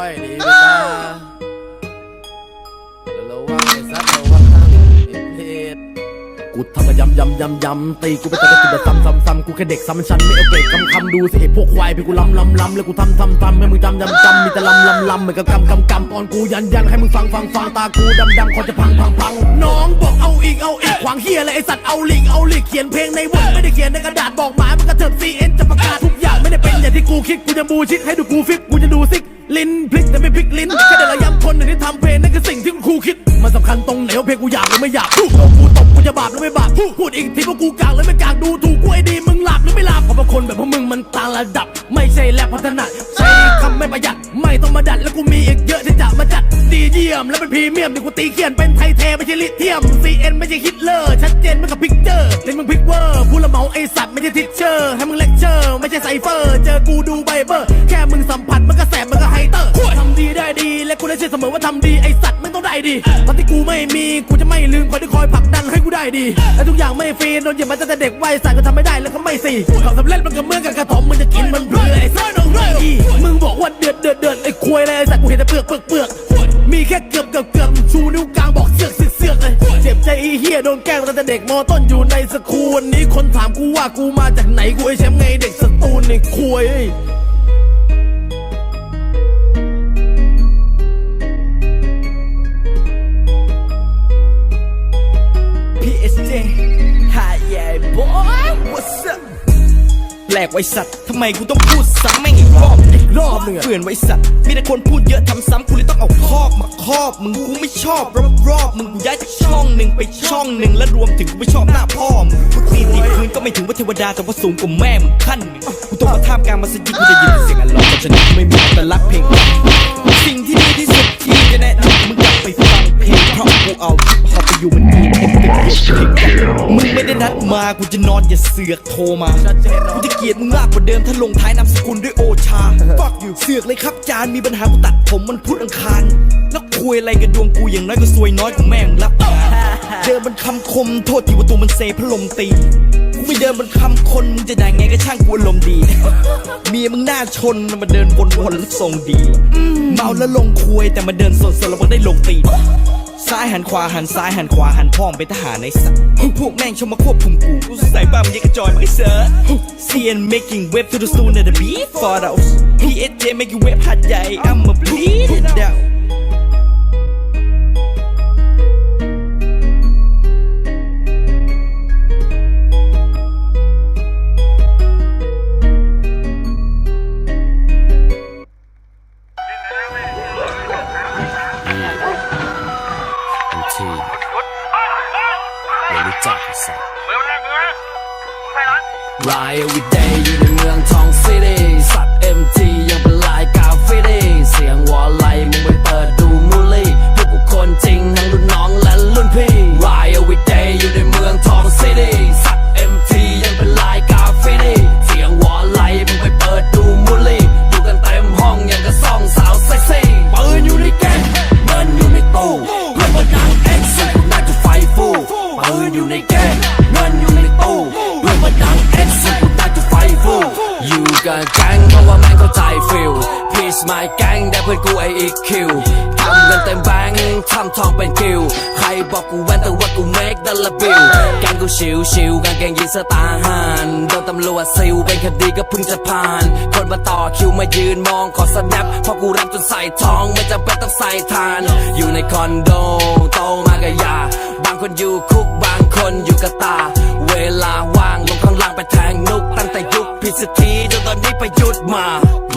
อยดีไปตาแล้วระวังไอ้ซัดระวังไอ้เพชรกูทำมายำยำยำยำตีกูไปแต่ก็กินแต่ซ้ำซ้ำซ้ำกูแค่เด็กซ้ำฉันไม่เอาเกรดคำคำดูสิไอ้พวกควายพี่กูล้ำล้ำล้ำแล้วกูทำทำทำให้มึงจำจำจำมีแต่ล้ำล้ำล้ำเหมือนกับกำกำกำตอนกูยันยันให้มึงฟังฟังฟังตากูดำดำคอจะพังพังพังน้องบอกเอาอีกเอาอีกขวางเฮียอะไรไอสัตว์เอาลิงเอาลิกเขียนเพลงในวงไม่ได้เขียนในกระดาษบอกหมายมันกระเถิบซีเอ็นจะประกาศทุก ไม่ได้เป็นอย่างที่กูคิดกูจะบูชิดให้ดูกูฟิกกูจะดูซิกลิ้นพลิกแต่ไม่พลิกลิ้นแค่เดี๋ยวเราย้ำคนหนึ่งที่ทำเพลงนั่นคือสิ่งที่คุณครูคิด มันสำคัญตรงไหนว่าเพลงกูอยากหรือไม่อยากพูดกูตบกูจะบาปหรือไม่บาปพูดอีกทีว่ากูกลางหรือไม่กลางดูถูกกูไอ้ดีมึงหลับหรือไม่หลับเพราะบางคนแบบพวกมึงมันต่างระดับ ไม่ใช่แลบพัฒนาใช้คำไม่ประหยัดไม่ต้องมาดัดแล้วกูมี จัดดีเยี่ยม แล้วเป็นพรีเมียมที่กูตีเขียนเป็นไทยเทไม่ใช่ลิเทียม CN ไม่ใช่ฮิตเลอร์ ชัดเจนไม่กับพิกเจอร์เล่นมึงพิกเวอร์ผู้ละเหมาไอสัตว์ไม่ใช่ทิชเชอร์ให้มึงเลคเชอร์ไม่ใช่ไซเฟอร์เจอกูดูไบเบอร์ แค่มึงสัมผัสมันก็แสบมันก็ไฮเตอร์ทำดีได้ดีและกูได้เชื่อเสมอว่าทำดีไอสัตว์ไม่ต้องได้ดีตอนที่กูไม่มีกูจะไม่ลืมคนที่คอยผลักดันให้กูได้ดีและทุกอย่างไม่ฟรีโดนเหยียบมาตั้งแต่เด็กวัยสัตว์ก็ทำไม่ได้แล้วก็ไม่สี่ความสำเร็จมันก็เหมือนกับกระถมมึงจะกินมันเพื่อไอ้สัตว์ อีมึงบอกว่าเดือดเดือดเดือดไอ้ควยเลยไอ้สัตว์กูเห็นแต่เปลือกเปลือกเปลือกมีแค่เกือบเกือบเกือบชูนิ้วกลางบอกเสือกเสือกเสือกเลยเจ็บใจอ้เฮียโดนแกล้งตั้งแต่เด็กมอต้นอยู่ในสกูวันนี้คนถามกูว่ากูมาจากไหนกูไอ้แชมป์ไงเด็กสตูลไอ้ควยเอ้ย PSJ Hi yeah boy What's up แปลกไว้สัตว์ทำไมกูต้องพูดซ้ำแม่งอีกรอบอีกรอบหนึ่งอะเปื่อนไว้สัตว์มีแต่คนพูดเยอะทำซ้ำกูเลยต้องเอาคอกมาครอบ มึงกูไม่ชอบรอบรอบๆมึงกูย้ายจากช่องหนึ่งไปช่องหนึ่งและรวมถึงกูไม่ชอบหน้าพ่อมึงพุทธีตีพื้นก็ไม่ถึงว่าเทวดาแต่ว่าสูงกว่าแม่มึงขั้นหนึ่งกูต้องมาท่ามกลางมัสยิดกูได้ยินเสียงอัลลอฮ์เพราะฉะนั้นกูไม่มีแต่รักเพลง สิ่งที่ดีที่สุดที่จะแนะนำมึงกลับไปฟังเพลงเพราะกูเอาฮิปฮอปไปอยู่มันดีเอ็มเป็นเด็กมึงไม่ได้นัดมากูจะนอนอย่าเสือกโทรมากูจะเกลียดมึงมากกว่าเดิมถ้าลงท้ายนามสกุลด้วยโอชา Fuck you เสือกเลยครับจานมีปัญหากูตัดผมมันพุดอังคารแล้วคุยอะไรกับดวงกูอย่างน้อยก็ซวยน้อยกูแม่งรับงาน เดินบนคำคมโทษทีว่าตัวมันเซพระลมตีกูไม่เดินบนคำคนมึงจะด่าไงก็ช่างกูอารมณ์ดี เมียมึงหน้าชนมาเดินวนๆแล้วทรงดี เมาแล้วลงคุยแต่มาเดินสดๆแล้วมันได้ลงตีซ้ายหันขวาหันซ้ายหันขวาหันพ่อมไปทหารในสัตว์พวกแม่งชอบมาควบคุมกูกูใส่บ้ามันยังกระจอยมันก็เสือ CN making web to the soon at the beat for those PSJ making web หัดใหญ่ I'm a bleed it down my gang ได้เพื่อนกูไออีคิวทำเงินเต็มแบงค์ทำทองเป็นคิว ใครบอกกูแว้นแต่ว่ากู make ดัลลาบิลแกงกูชิวชิวกางเกงยีนสไตล์หันโดนตำรวจซิลเป็นคดีก็เพิ่งจะผ่าน คนมาต่อคิวมายืนมองขอสแนปพราะกูรับจนใส่ทองไม่จำเป็นต้องใส่ทาน อยู่ในคอนโดโตมากับยา บางคนอยู่คุกบางคนอยู่กับตา เวลาว่างลงข้างล่างไปแทงนุกตั้งแต่ยุค พิสถีจนตอนนี้ประยุทธ์มา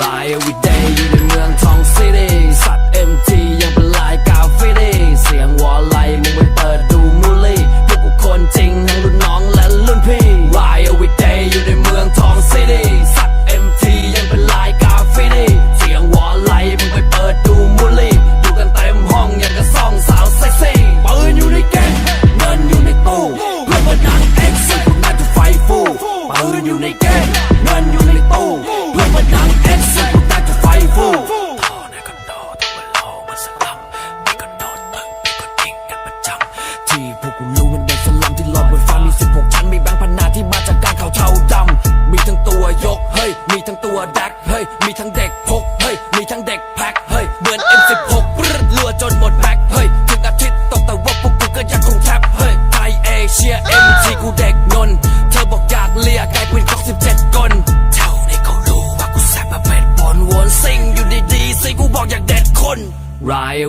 Ride every day อยู่ในเมืองทองซิตี้สัตว์ MT ยังเป็นลายกาฟิตี้เสียงวอลไลมึงไปเปิดดูมูลี่พวกกูคนจริงทั้งรุ่นน้องและรุ่นพี่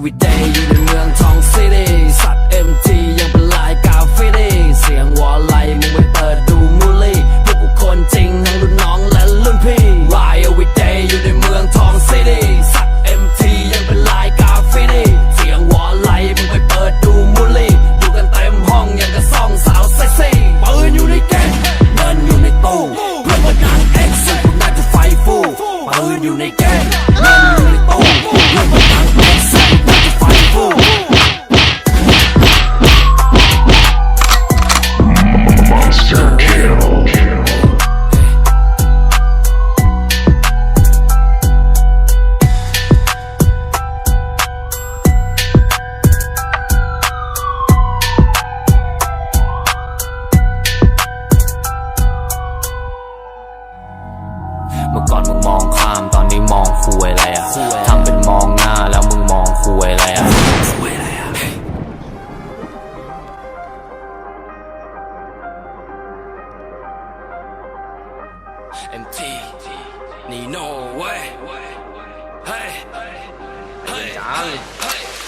we. MT นี่โน่เว้ยเฮ้ยเฮ้ยจ้าเลย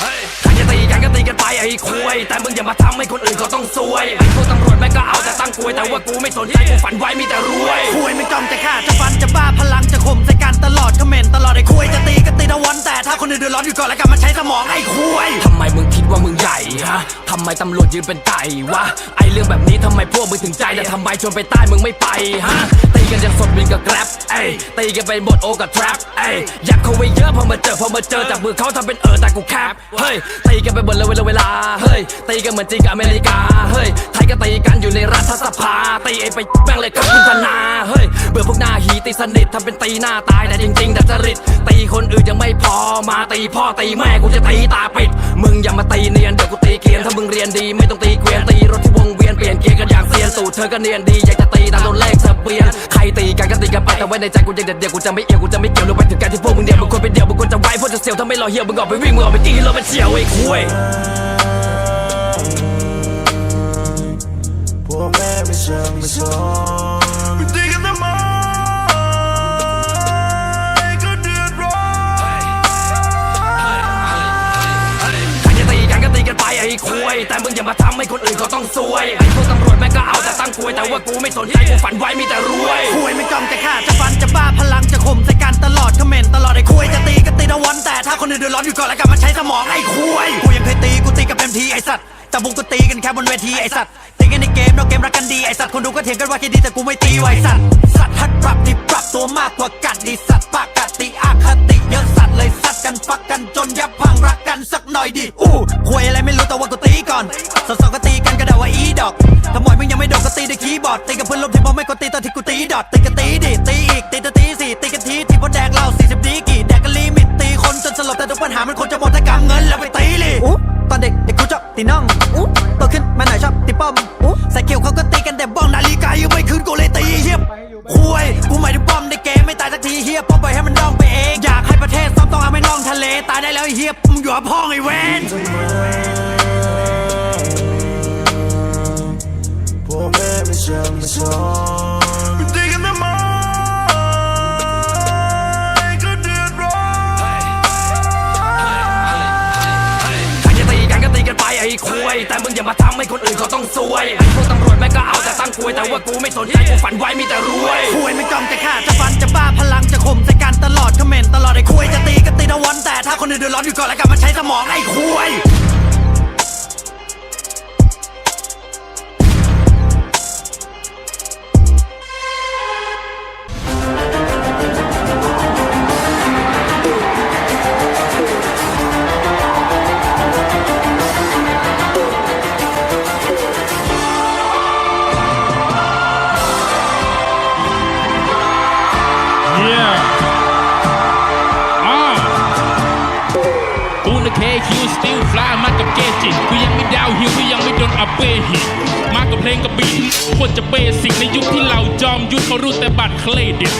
เฮ้ยใครจะตีกันก็ตีกันไปไอ้คุยแต่มึงอย่ามาทำให้คนอื่นเขาต้องซวยไอ้พวกตำรวจแม่งก็เอาแต่ตั้งกลวยแต่ว่ากูไม่สนใจกูฝันไว้มีแต่รวยคุยไม่จ้องจะฆ่าจะฟันจะบ้าพลังจะข่มใส่กันตลอดคอมเมนต์ตลอดไอ้คุยจะตีก็ตีตะวันแต่ถ้าคนอื่นเดือดร้อนอยู่ก่อนแล้วกันมาใช้สมองไอ้คุยทำไมมึงคิดว่ามึงใหญ่ฮะทำไมตำรวจยืนเป็นไก่วะไอเรื่องแบบนี้ทำไมพวกมึงถึงใจแต่ทำไมชวนไปใต้มึงไม่ไปฮะตี กันยังสดวินกับแกร็บเอ้ยตีกันเป็นบทโอกับทรัพเอ้ยอยากเข้าไว้เยอะพอมาเจอพอมาเจอจากมือเขาทำเป็นเออแต่กูแคปเฮ้ยตีกันไปเบิดเลยเวลาเวลาเฮ้ยตีกันเหมือนจริงกับอเมริกาเฮ้ยไทยก็ตีกันอยู่ในรัฐสภาตีไอไปแม่งเลยครับคุณธนาเฮ้ยเบื่อพวกหน้าหีตีสนิททำเป็นตีหน้าตายแต่จริงๆแต่จริตตีคนอื่นยังไม่พอมาตีพ่อตีแม่กูจะตีตาปิด มึงอย่ามาตีเนียนเดี๋ยวกูตีเกียนถ้ามึงเรียนดีไม่ต้องตีเกวียนตีรถที่วงเวียนเปลี่ยนเกียร์กันอย่างเซียนสูตรเธอก็เนียนดีอยากจะตีตามตัวเลขทะเบียนใครตีกันก็ตีกันไปแต่ไว้ในใจกูยังเด็ดเดียวกูจะไม่เอียวกูจะไม่เกี่ยวลงไปถึงการที่พวกมึงเดียวมึงควรเป็นเดียวมึงควรจะไว้พวกจะเสียวถ้าไม่รอเหี่ยวมึงออกไปวิ่งมึงออกไปตีเราไปเฉียวไอ้คุยพวกแม่ไม่เชื่อไม่ชอบ แต่มึงอย่ามาทำให้คนอื่นเขาต้องซวยไอ้พวกตำรวจแม่งก็เอาแต่ตั้งกลวย แต่ว่ากูไม่สนใจกูฝันไว้มีแต่รวย คุยไม่จ้องจะฆ่าจะฟันจะบ้าพลังจะข่มใส่กันตลอดคอมเมนต์ตลอดไอ้คุยจะตีก็ตีตะวันแต่ถ้าคนอื่นเดือดร้อนอยู่ก่อนแล้วกันมาใช้สมองไอ้คุยกูยังเคยตีกูตีกับเต็มทีไอ้สัตว์แต่บุกก็ตีกันแค่บนเวทีไอ้สัตว์ตีกันในเกมนอกเกมรักกันดีไอ้สัตว์คนดูก็เถียงกันว่าแค่ดีแต่กูไม่ตีไว้สัตว์สัตว์ฮัดปรับที่ปรับตัวมากกว่ากันดีสัตว์ปากติอคติ ดอทตีกันตีดิตีอีกตีตะตีสี่ตีกันทีที่พอแดกเหล้าสี่สิบดีกี่แดกกันลิมิตตีคนจนสลบแต่ทุกปัญหามันคงจะหมดถ้ากำเงินแล้วไปตีลิอู้ตอนเด็กเด็กกูชอบตีน่องอู้โตขึ้นมาหน่อยชอบตีป้อมอู้ใส่เขียวเขาก็ตีกันแต่บ้องนาฬิกายังไม่คืนกูเลยตีเฮียบคุยกูหมายถึงป้อมในเกมไม่ตายสักทีเฮียป้อมไปให้มันดองไปเองอยากให้ประเทศซ้อมต้องเอาไม่ล่องทะเลตายได้แล้วไอ้เฮียมึงอยู่กับพ่องไอ้เวนพวกแม่ไไอ้คุยแต่มึงอย่ามาทำให้คนอื่นเขาต้องซวยไอ้พวกตำรวจแม่งก็เอาแต่ตั้งกลวยแต่ว่ากูไม่สนใจกูฝันไว้มีแต่รวยคุยไม่จ้องจะฆ่าจะฟันจะบ้าพลังจะข่มจะกันตลอดคอมเมนต์ตลอดไอ้คุยจะตีก็ตีตะวันแต่ถ้าคนอื่นเดือดร้อนอยู่ก่อนแล้วกับมาใช้สมองไอ้คุย AQ still fly มากับเกจิกูยังไม่ดาวฮิวกูยังไม่โดนอัปเปหิตมากับเพลงกับบีทโคตรจะเบสิกในยุคที่เราจอมยุทธเขารู้แต่บัตรเครดิต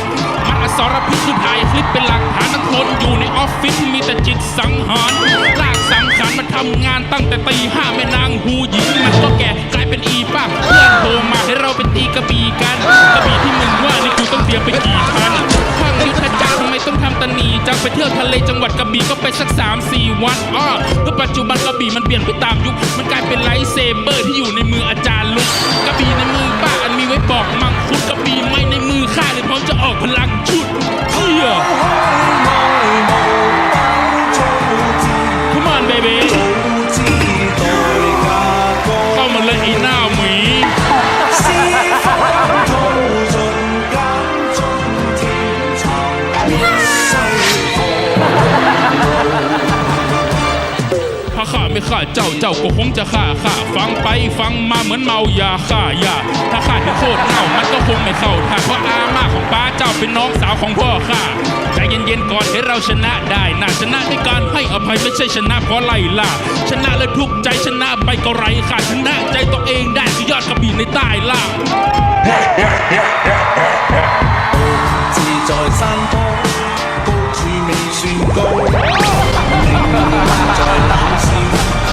มันอสรพิษสุดหายคลิปเป็นหลักฐานนักคนอยู่ในออฟฟิศมีแต่จิตสังหารลากสังขารมาทำงานตั้งแต่ตีห้าแม่นางหูหญิงมันก็แก่กลายเป็นอีป้าเพื่อนโทรมาให้เราเป็นตีกระบีกัน ไปเที่ยวทะเลจังหวัดกระบี่ก็ไปสักสามสี่วันอ้อเมื่อปัจจุบันกระบี่มันเปลี่ยนไปตามยุค มันกลายเป็นไลท์เซเบอร์ที่อยู่ในมืออาจารย์ลุกกระบี่ในมือป้าอันมีไว้บอกมังคุดกระบี่ไม่ในมือข้าเลยพร้อมจะออกพลังชุดเฮีย ฆ่าเจ้าเจ้าก็คงจะฆ่าข้าฟังไปฟังมาเหมือนเมายาฆ่ายาถ้าข้าถึงโคตรเน่ามันก็คงไม่เข้าท่าเพราะอาม่าของป้าเจ้าเป็นน้องสาวของพ่อข้าใจเย็นๆก่อนให้เราชนะได้น่าชนะด้วยการให้อภัยไม่ใช่ชนะเพราะไล่ล่าชนะและทุกข์ใจชนะไปก็ไรขาดชนะใจตัวเองได้คือยอดกระบี่ในใต้ล่า 自在山坡，高处未算高， 你在冷笑。